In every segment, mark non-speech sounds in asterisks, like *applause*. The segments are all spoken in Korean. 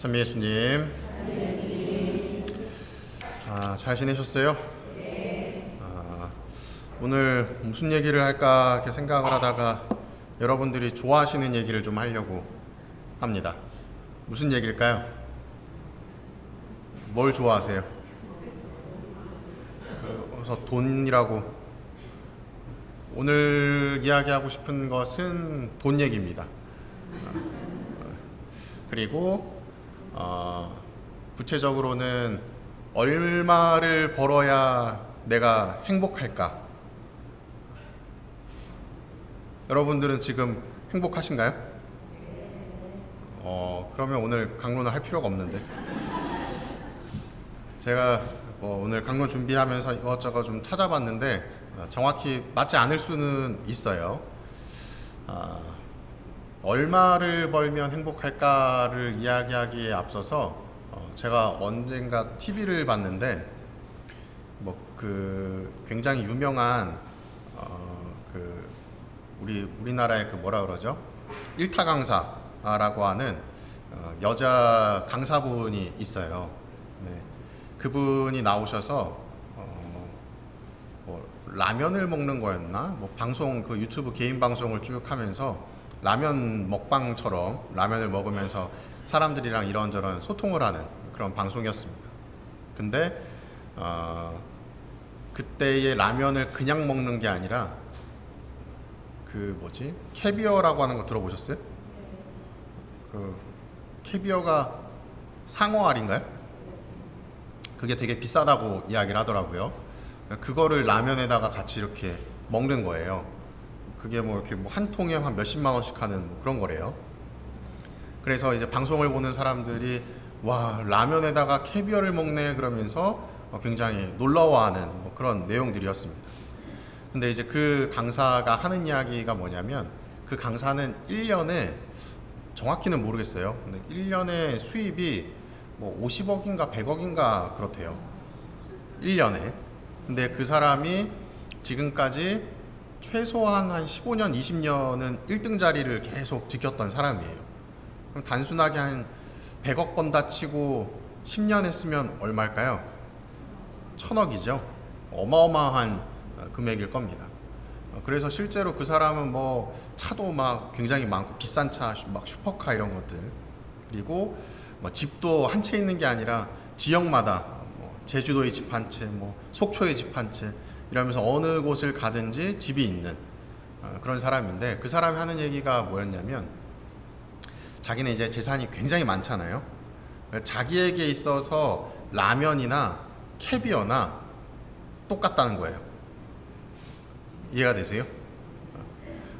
찬미 예수님. 아, 잘 지내셨어요? 아, 오늘 무슨 얘기를 할까 이렇게 생각을 하다가 여러분들이 좋아하시는 얘기를 좀 하려고 합니다. 무슨 얘기일까요? 뭘 좋아하세요? 그래서 돈이라고 오늘 이야기하고 싶은 것은 돈 얘기입니다. 그리고 어, 구체적으로는 얼마를 벌어야 내가 행복할까? 여러분들은 지금 행복하신가요? 어, 그러면 오늘 강론을 할 필요가 없는데. 제가 뭐 오늘 강론 준비하면서 이것저것 좀 찾아봤는데 어, 정확히 맞지 않을 수는 있어요. 아, 얼마를 벌면 행복할까를 이야기하기에 앞서서 어, 제가 언젠가 TV를 봤는데 뭐 그 굉장히 유명한 어, 그 우리 우리나라의 그 뭐라 그러죠 일타 강사라고 하는 어, 여자 강사분이 있어요. 네. 그분이 나오셔서 어, 뭐 라면을 먹는 거였나? 뭐 방송 그 유튜브 개인 방송을 쭉 하면서 라면 먹방처럼 라면을 먹으면서 사람들이랑 이런저런 소통을 하는 그런 방송이었습니다. 근데 어, 그때의 라면을 그냥 먹는 게 아니라 그 뭐지 캐비어라고 하는 거 들어보셨어요? 그 캐비어가 상어알인가요? 그게 되게 비싸다고 이야기를 하더라고요. 그거를 라면에다가 같이 이렇게 먹는 거예요. 그게 뭐 이렇게 뭐 한 통에 한 몇십만 원씩 하는 뭐 그런 거래요. 그래서 이제 방송을 보는 사람들이 와 라면에다가 캐비어를 먹네 그러면서 어, 굉장히 놀라워하는 뭐 그런 내용들이었습니다. 근데 이제 그 강사가 하는 이야기가 뭐냐면 그 강사는 1년에 정확히는 모르겠어요. 근데 1년에 수입이 뭐 50억인가 100억인가 그렇대요. 1년에. 근데 그 사람이 지금까지 최소한 한 15년, 20년은 1등 자리를 계속 지켰던 사람이에요. 그럼 단순하게 한 100억 번다 치고 10년 했으면 얼마일까요? 천억이죠. 어마어마한 어, 금액일 겁니다. 어, 그래서 실제로 그 사람은 뭐 차도 막 굉장히 많고 비싼 차, 막 슈퍼카 이런 것들 그리고 뭐 집도 한 채 있는 게 아니라 지역마다 뭐 제주도에 집한 채, 뭐 속초에 집한 채 이러면서 어느 곳을 가든지 집이 있는 어, 그런 사람인데 그 사람이 하는 얘기가 뭐였냐면 자기는 이제 재산이 굉장히 많잖아요. 그러니까 자기에게 있어서 라면이나 캐비어나 똑같다는 거예요. 이해가 되세요?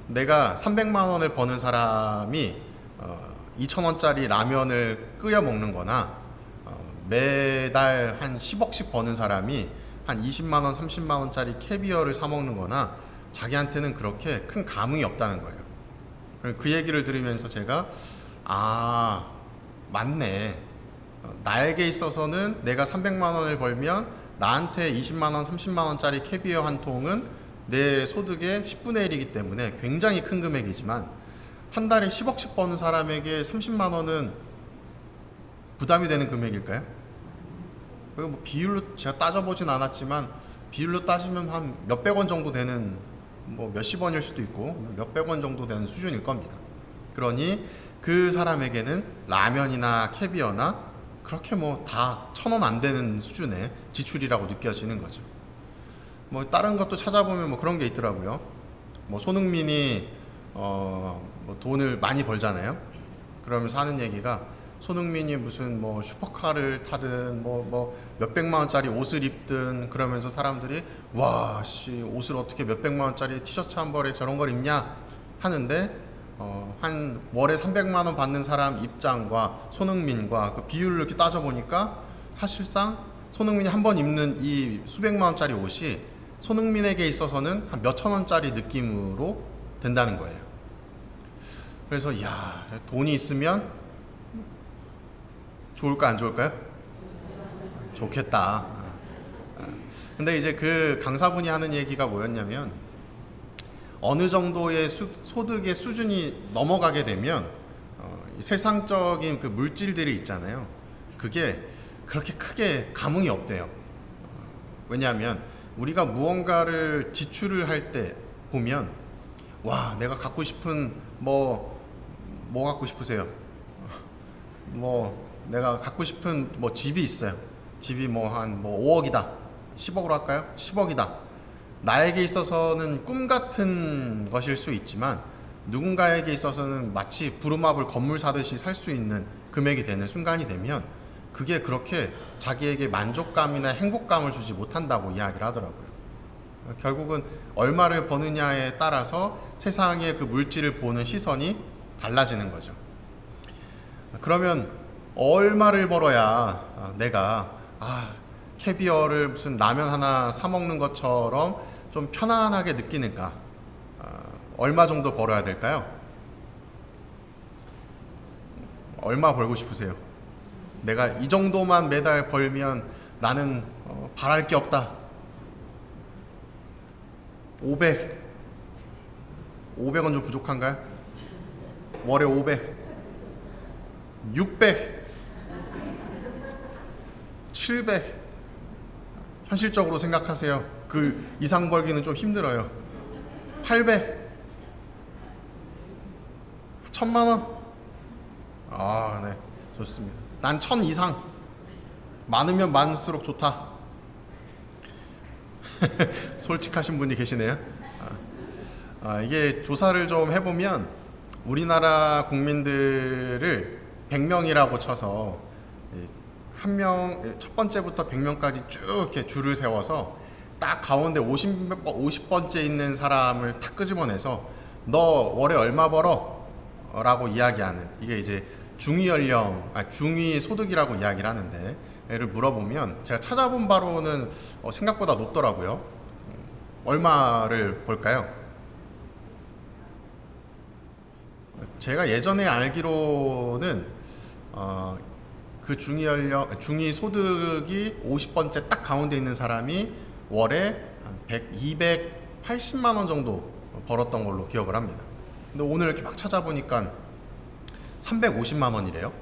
내가 300만 원을 버는 사람이 어, 2천 원짜리 라면을 끓여 먹는 거나 어, 매달 한 10억씩 버는 사람이 한 20만 원, 30만 원짜리 캐비어를 사 먹는 거나 자기한테는 그렇게 큰 감흥이 없다는 거예요. 그 얘기를 들으면서 제가 아 맞네 어, 나에게 있어서는 내가 300만 원을 벌면 나한테 20만 원, 30만 원짜리 캐비어 한 통은 내 소득의 10분의 1이기 때문에 굉장히 큰 금액이지만 한 달에 10억씩 버는 사람에게 30만 원은 부담이 되는 금액일까요? 그뭐 비율로 제가 따져보진 않았지만 비율로 따지면 한 몇백 원 정도 되는 뭐 몇십 원일 수도 있고 몇백 원 정도 되는 수준일 겁니다. 그러니 그 사람에게는 라면이나 캐비어나 그렇게 뭐 다 천 원 안 되는 수준의 지출이라고 느껴지는 거죠. 뭐 다른 것도 찾아보면 뭐 그런 게 있더라고요. 뭐 손흥민이 어 뭐 돈을 많이 벌잖아요. 그러면서 하는 얘기가 손흥민이 무슨 뭐 슈퍼카를 타든 뭐 뭐 몇백만 원짜리 옷을 입든 그러면서 사람들이 와 씨 옷을 어떻게 몇백만 원짜리 티셔츠 한 벌에 저런 걸 입냐 하는데 어, 한 월에 300만 원 받는 사람 입장과 손흥민과 그 비율을 이렇게 따져 보니까 사실상 손흥민이 한 번 입는 이 수백만 원짜리 옷이 손흥민에게 있어서는 한 몇천 원짜리 느낌으로 된다는 거예요. 그래서 야 돈이 있으면 좋을까 안 좋을까요? 좋겠다. 아. 근데 이제 그 강사분이 하는 얘기가 뭐였냐면 어느 정도의 수, 소득의 수준이 넘어가게 되면 어, 이 세상적인 그 물질들이 있잖아요. 그게 그렇게 크게 감흥이 없대요. 어, 왜냐하면 우리가 무언가를 지출을 할 때 보면 와 내가 갖고 싶은 뭐뭐 갖고 싶으세요? 뭐 내가 갖고 싶은 뭐 집이 있어요. 집이 뭐한뭐 5억이다. 10억으로 할까요? 10억이다. 나에게 있어서는 꿈 같은 것일 수 있지만 누군가에게 있어서는 마치 부루마블 건물 사듯이 살 수 있는 금액이 되는 순간이 되면 그게 그렇게 자기에게 만족감이나 행복감을 주지 못한다고 이야기를 하더라고요. 결국은 얼마를 버느냐에 따라서 세상의 그 물질을 보는 시선이 달라지는 거죠. 그러면 얼마를 벌어야 아, 내가 아, 캐비어를 무슨 라면 하나 사 먹는 것처럼 좀 편안하게 느끼는가? 아, 얼마 정도 벌어야 될까요? 얼마 벌고 싶으세요? 내가 이 정도만 매달 벌면 나는 어, 바랄 게 없다. 500. 500원 좀 부족한가요? 월에 500. 600. 700. 현실적으로 생각하세요. 그 이상 벌기는 좀 힘들어요. 800. 1000만 원. 아, 네. 좋습니다. 난1000 이상. 많으면 많을수록 좋다. *laughs* 솔직하신 분이 계시네요. 아, 아, 이게 조사를 좀 해보면 우리나라 국민들을 100명이라고 쳐서 한 명, 첫 번째부터 100명까지 쭉 이렇게 줄을 세워서 딱 가운데 50, 50번째 있는 사람을 탁 끄집어내서 너 월에 얼마 벌어? 라고 이야기하는 이게 이제 중위 연령, 아, 중위 소득이라고 이야기를 하는데 를 물어보면 제가 찾아본 바로는 어, 생각보다 높더라고요. 얼마를 볼까요? 제가 예전에 알기로는 어, 그 중위 연령 중위 소득이 50번째 딱 가운데 있는 사람이 월에 한 100, 280만 원 정도 벌었던 걸로 기억을 합니다. 근데 오늘 이렇게 막 찾아보니까 350만 원이래요.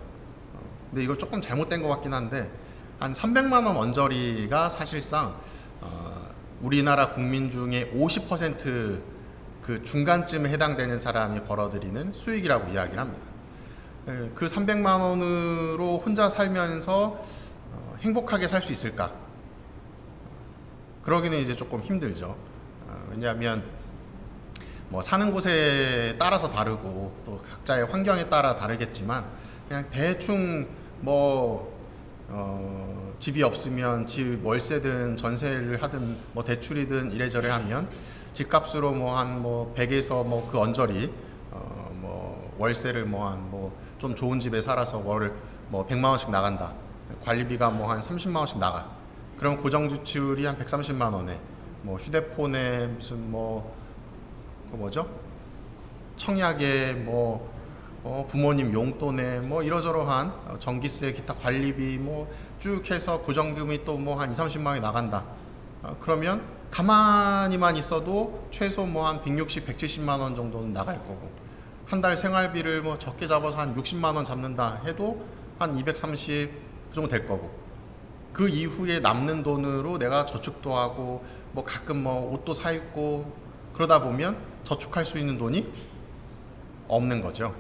어, 근데 이거 조금 잘못된 것 같긴 한데 한 300만 원 언저리가 사실상 어, 우리나라 국민 중에 50%그 중간쯤에 해당되는 사람이 벌어들이는 수익이라고 이야기를 합니다. 예, 그 300만 원으로 혼자 살면서 어, 행복하게 살 수 있을까? 그러기는 이제 조금 힘들죠. 어, 왜냐하면 뭐 사는 곳에 따라서 다르고 또 각자의 환경에 따라 다르겠지만 그냥 대충 뭐 어, 집이 없으면 집 월세든 전세를 하든 뭐 대출이든 이래저래 하면 집값으로 뭐 한뭐 100에서 뭐 그 언저리 어, 뭐 월세를 뭐 한뭐 좀 좋은 집에 살아서 월 뭐 100만 원씩 나간다. 관리비가 뭐 한 30만 원씩 나가. 그럼 고정 지출이 한 130만 원에 뭐 휴대폰에 무슨 뭐, 그 뭐죠? 청약에 뭐 어, 부모님 용돈에 뭐 이러저러한 어, 전기세 기타 관리비 뭐 쭉 해서 고정금이 또 뭐 한 2, 30만 원이 나간다. 어, 그러면 가만히만 있어도 최소 뭐 한 160, 170만 원 정도는 나갈 거고 한 달 생활비를 뭐 적게 잡아서 한 60만 원 잡는다 해도 한 230 정도 될 거고 그 이후에 남는 돈으로 내가 저축도 하고 뭐 가끔 뭐 옷도 사 입고 그러다 보면 저축할 수 있는 돈이 없는 거죠.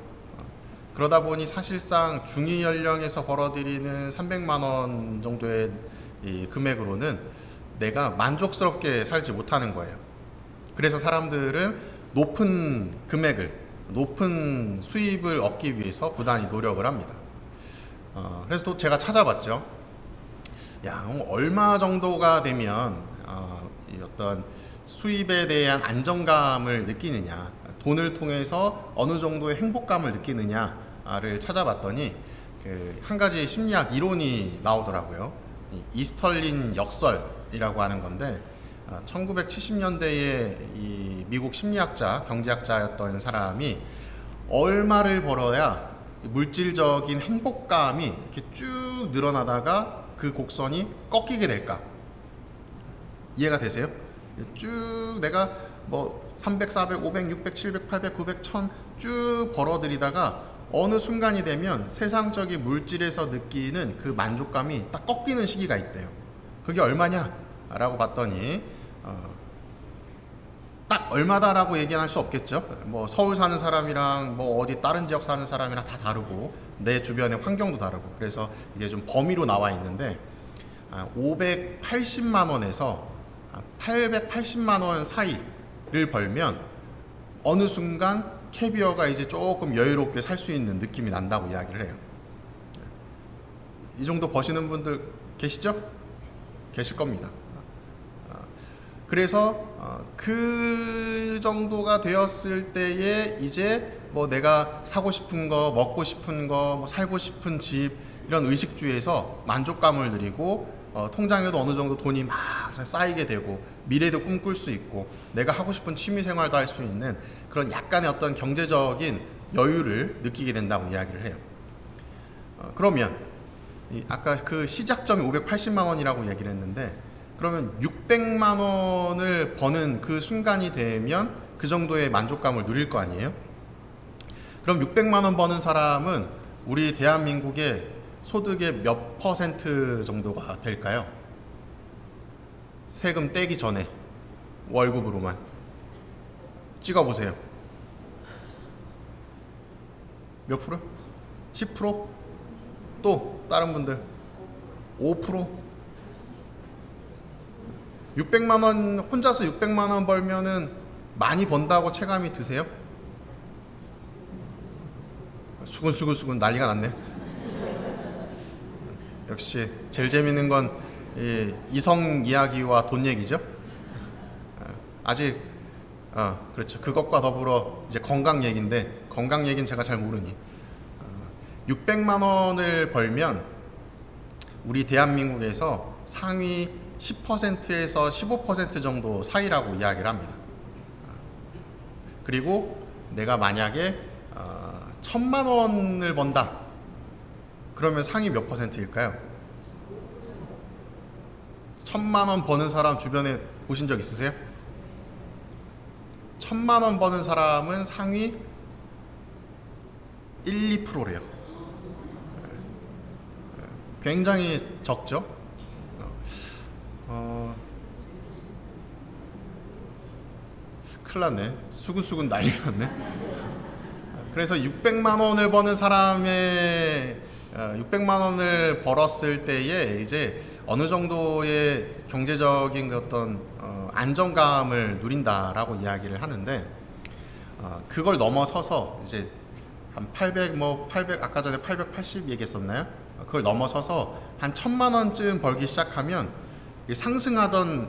그러다 보니 사실상 중위 연령에서 벌어들이는 300만 원 정도의 이 금액으로는 내가 만족스럽게 살지 못하는 거예요. 그래서 사람들은 높은 금액을 높은 수입을 얻기 위해서 부단히 노력을 합니다. 어, 그래서 또 제가 찾아봤죠. 야, 얼마 정도가 되면 어, 이 어떤 수입에 대한 안정감을 느끼느냐, 돈을 통해서 어느 정도의 행복감을 느끼느냐 를 찾아봤더니 그 한 가지 심리학 이론이 나오더라고요. 이 이스털린 역설이라고 하는 건데 1970년대에 이 미국 심리학자, 경제학자였던 사람이 얼마를 벌어야 물질적인 행복감이 이렇게 쭉 늘어나다가 그 곡선이 꺾이게 될까? 이해가 되세요? 쭉 내가 뭐 300, 400, 500, 600, 700, 800, 900, 1000쭉 벌어들이다가 어느 순간이 되면 세상적인 물질에서 느끼는 그 만족감이 딱 꺾이는 시기가 있대요. 그게 얼마냐? 라고 봤더니 어, 딱 얼마다라고 얘기할 수 없겠죠. 뭐 서울 사는 사람이랑 뭐 어디 다른 지역 사는 사람이랑 다 다르고 내 주변의 환경도 다르고 그래서 이게 좀 범위로 나와 있는데 아, 580만 원에서 880만 원 사이를 벌면 어느 순간 캐비어가 이제 조금 여유롭게 살 수 있는 느낌이 난다고 이야기를 해요. 이 정도 버시는 분들 계시죠? 계실 겁니다. 아, 그래서 어, 그 정도가 되었을 때에 이제 뭐 내가 사고 싶은 거, 먹고 싶은 거, 뭐 살고 싶은 집 이런 의식주에서 만족감을 누리고 어, 통장에도 어느 정도 돈이 막 쌓이게 되고 미래도 꿈꿀 수 있고 내가 하고 싶은 취미 생활도 할 수 있는 그런 약간의 어떤 경제적인 여유를 느끼게 된다고 이야기를 해요. 어, 그러면 이 아까 그 시작점이 580만 원이라고 얘기를 했는데 그러면 600만 원을 버는 그 순간이 되면 그 정도의 만족감을 누릴 거 아니에요? 그럼 600만 원 버는 사람은 우리 대한민국의 소득의 몇 퍼센트 정도가 될까요? 세금 떼기 전에 월급으로만 찍어 보세요. 몇 프로? 10%? 또 다른 분들 5%? 600만 원 혼자서 600만 원 벌면은 많이 번다고 체감이 드세요? 수근수근수근 난리가 났네. 역시 제일 재밌는 건 이, 이성 이야기와 돈 얘기죠. 어, 아직 어, 그렇죠. 그것과 더불어 이제 건강 얘기인데 건강 얘기는 제가 잘 모르니 어, 600만 원을 벌면 우리 대한민국에서 상위 10%에서 15% 정도 사이라고 이야기를 합니다. 어, 그리고 내가 만약에 어, 천만 원을 번다. 그러면 상위 몇 퍼센트일까요? 천만 원 버는 사람 주변에 보신 적 있으세요? 천만 원 버는 사람은 상위 1, 2%래요. 굉장히 적죠? 어, 큰일 났네. 수근수근 난리가 났네. 그래서 600만 원을 버는 사람의 600만 원을 벌었을 때에 이제 어느 정도의 경제적인 그 어떤 어, 안정감을 누린다라고 이야기를 하는데 어, 그걸 넘어서서 이제 한 800 뭐 800 아까 전에 880 얘기했었나요? 그걸 넘어서서 한 천만 원쯤 벌기 시작하면 이 상승하던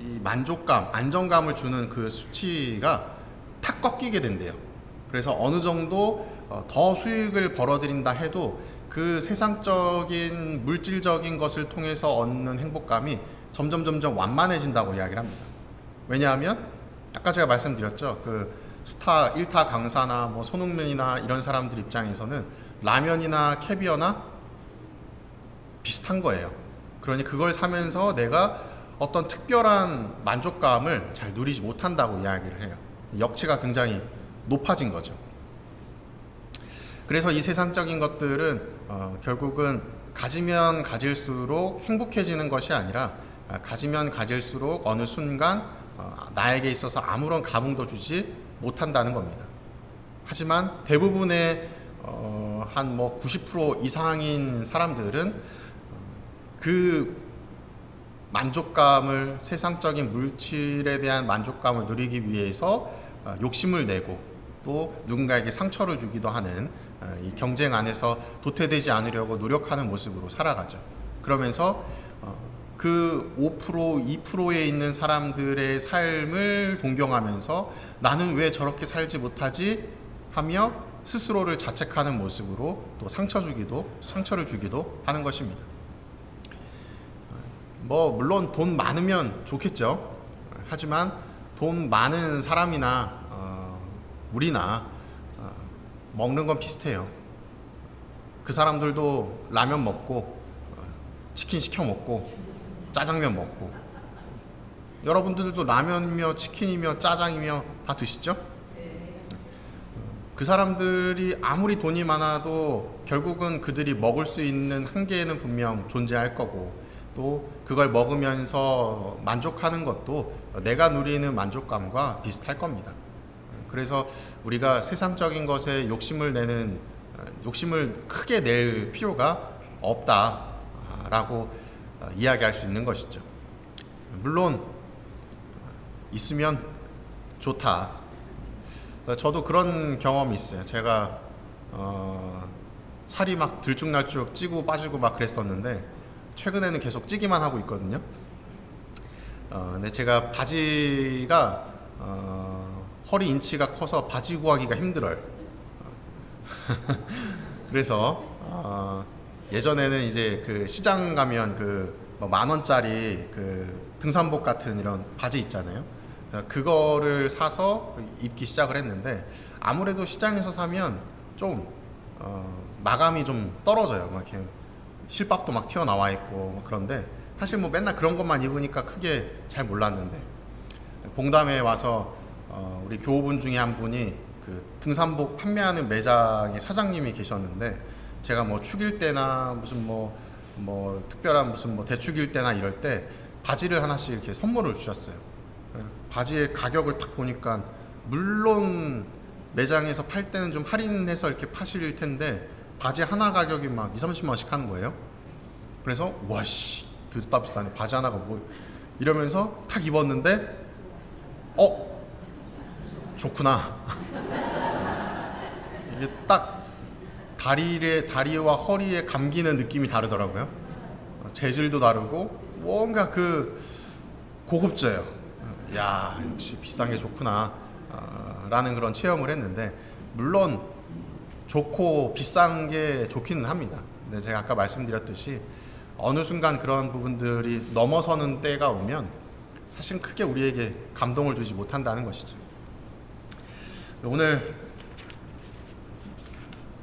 이 만족감, 안정감을 주는 그 수치가 탁 꺾이게 된대요. 그래서 어느 정도 어, 더 수익을 벌어들인다 해도 그 세상적인 물질적인 것을 통해서 얻는 행복감이 점점 점점 완만해진다고 이야기를 합니다. 왜냐하면 아까 제가 말씀드렸죠. 그 스타 1타 강사나 뭐 손흥민이나 이런 사람들 입장에서는 라면이나 캐비어나 비슷한 거예요. 그러니 그걸 사면서 내가 어떤 특별한 만족감을 잘 누리지 못한다고 이야기를 해요. 역치가 굉장히 높아진 거죠. 그래서 이 세상적인 것들은 어, 결국은 가지면 가질수록 행복해지는 것이 아니라 아, 가지면 가질수록 어느 순간 어, 나에게 있어서 아무런 감흥도 주지 못한다는 겁니다. 하지만 대부분의 어, 한뭐 90% 이상인 사람들은 그 만족감을 세상적인 물질에 대한 만족감을 누리기 위해서 어, 욕심을 내고 또 누군가에게 상처를 주기도 하는 어, 이 경쟁 안에서 도태되지 않으려고 노력하는 모습으로 살아가죠. 그러면서 어, 그5% 2%에 있는 사람들의 삶을 동경하면서 나는 왜 저렇게 살지 못하지 하며 스스로를 자책하는 모습으로 또 상처 주기도 상처를 주기도 하는 것입니다. 뭐 물론 돈 많으면 좋겠죠. 하지만 돈 많은 사람이나 어, 우리나 어, 먹는 건 비슷해요. 그 사람들도 라면 먹고 어, 치킨 시켜 먹고 짜장면 먹고 여러분들도 라면이며 치킨이며 짜장이며 다 드시죠? 그 사람들이 아무리 돈이 많아도 결국은 그들이 먹을 수 있는 한계는 분명 존재할 거고 또 그걸 먹으면서 만족하는 것도 내가 누리는 만족감과 비슷할 겁니다. 그래서 우리가 세상적인 것에 욕심을 내는 어, 욕심을 크게 낼 필요가 없다라고 어, 이야기할 수 있는 것이죠. 물론 어, 있으면 좋다. 어, 저도 그런 경험이 있어요. 제가 어, 살이 막 들쭉날쭉 찌고 빠지고 막 그랬었는데 최근에는 계속 찌기만 하고 있거든요. 어, 근데 제가 바지가 어, 허리 인치가 커서 바지 구하기가 힘들어요. *laughs* 그래서 어, 예전에는 이제 그 시장 가면 그 만 원짜리 그 등산복 같은 이런 바지 있잖아요. 그거를 사서 입기 시작을 했는데 아무래도 시장에서 사면 좀 어, 마감이 좀 떨어져요. 막 이렇게 실밥도 막 튀어나와 있고 뭐 그런데 사실 뭐 맨날 그런 것만 입으니까 크게 잘 몰랐는데 봉담에 와서 어, 우리 교우분 중에 한 분이 그 등산복 판매하는 매장의 사장님이 계셨는데 제가 뭐 축일 때나 무슨 뭐, 뭐 특별한 무슨 뭐 대축일 때나 이럴 때 바지를 하나씩 이렇게 선물을 주셨어요. 바지의 가격을 딱 보니까 물론 매장에서 팔 때는 좀 할인해서 이렇게 파실 텐데 바지 하나 가격이 막 2, 30만 원씩 하는 거예요. 그래서 와씨 드럽다 비싸네 바지 하나가 뭐 이러면서 탁 입었는데 어 좋구나 *laughs* 이게 딱 다리에 다리와 허리에 감기는 느낌이 다르더라고요. 재질도 다르고 뭔가 그 고급져요. 야 역시 비싼 게 좋구나 어, 라는 그런 체험을 했는데 물론 좋고 비싼 게 좋기는 합니다. 근데 제가 아까 말씀드렸듯이 어느 순간 그런 부분들이 넘어서는 때가 오면 사실 크게 우리에게 감동을 주지 못한다는 것이죠. 오늘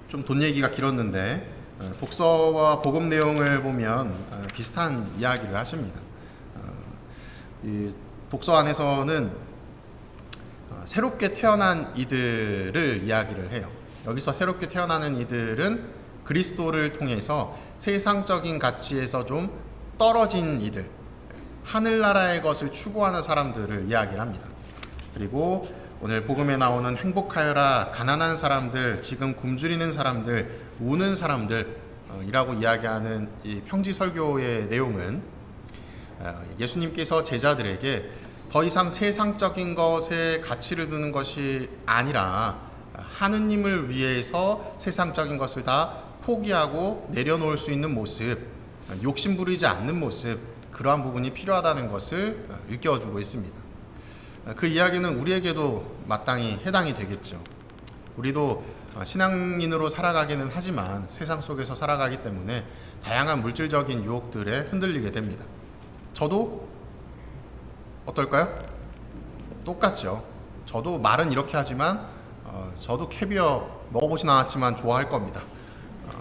좀 돈 얘기가 길었는데 어, 독서와 복음 내용을 보면 어, 비슷한 이야기를 하십니다. 어, 이 독서 안에서는 어, 새롭게 태어난 이들을 이야기를 해요. 여기서 새롭게 태어나는 이들은 그리스도를 통해서 세상적인 가치에서 좀 떨어진 이들, 하늘나라의 것을 추구하는 사람들을 이야기를 합니다. 그리고 오늘 복음에 나오는 행복하여라 가난한 사람들, 지금 굶주리는 사람들, 우는 사람들이라고 이야기하는 이 평지 설교의 내용은 어, 예수님께서 제자들에게 더 이상 세상적인 것에 가치를 두는 것이 아니라 하느님을 위해서 세상적인 것을 다 포기하고 내려놓을 수 있는 모습, 욕심 부리지 않는 모습, 그러한 부분이 필요하다는 것을 일깨워주고 있습니다. 그 이야기는 우리에게도 마땅히 해당이 되겠죠. 우리도 신앙인으로 살아가기는 하지만 세상 속에서 살아가기 때문에 다양한 물질적인 유혹들에 흔들리게 됩니다. 저도 어떨까요? 똑같죠. 저도 말은 이렇게 하지만 어, 저도 캐비어 먹어보진 않았지만 좋아할 겁니다. 어,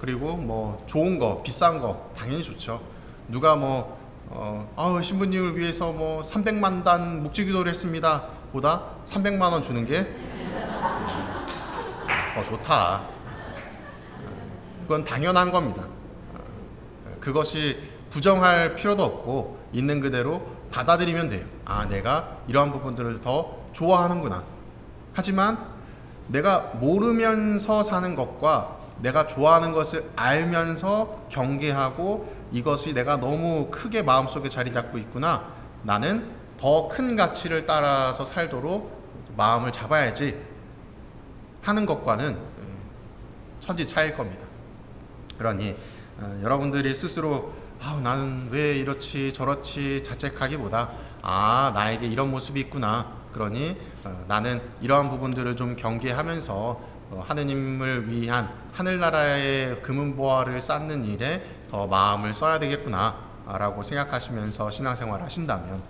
그리고 뭐 좋은 거, 비싼 거 당연히 좋죠. 누가 뭐 어, 아우 신부님을 위해서 뭐 300만 단 묵주기도를 했습니다. 보다 300만 원 주는 게 더 좋다. 그건 당연한 겁니다. 그것이 부정할 필요도 없고 있는 그대로 받아들이면 돼요. 아, 내가 이러한 부분들을 더 좋아하는구나. 하지만 내가 모르면서 사는 것과 내가 좋아하는 것을 알면서 경계하고 이것이 내가 너무 크게 마음속에 자리 잡고 있구나. 나는 더 큰 가치를 따라서 살도록 마음을 잡아야지 하는 것과는 천지 차이일 겁니다. 그러니 어, 여러분들이 스스로 아, 나는 왜 이렇지 저렇지 자책하기보다 아 나에게 이런 모습이 있구나 그러니 어, 나는 이러한 부분들을 좀 경계하면서 어, 하느님을 위한 하늘나라의 금은보화를 쌓는 일에 더 마음을 써야 되겠구나 라고 생각하시면서 신앙생활 하신다면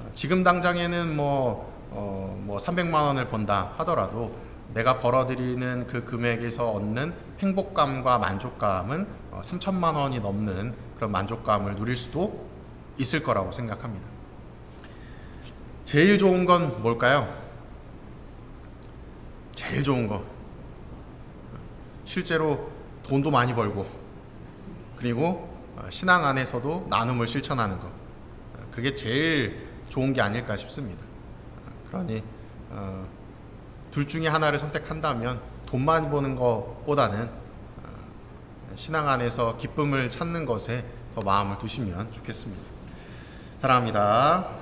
어, 지금 당장에는 뭐, 어, 뭐 300만 원을 번다 하더라도 내가 벌어들이는 그 금액에서 얻는 행복감과 만족감은 어, 3천만 원이 넘는 그런 만족감을 누릴 수도 있을 거라고 생각합니다. 제일 좋은 건 뭘까요? 제일 좋은 거. 실제로 돈도 많이 벌고 그리고 어, 신앙 안에서도 나눔을 실천하는 거. 어, 그게 제일 좋은 게 아닐까 싶습니다. 어, 그러니 어, 둘 중에 하나를 선택한다면 돈만 버는 것보다는 어, 신앙 안에서 기쁨을 찾는 것에 더 마음을 두시면 좋겠습니다. 사랑합니다.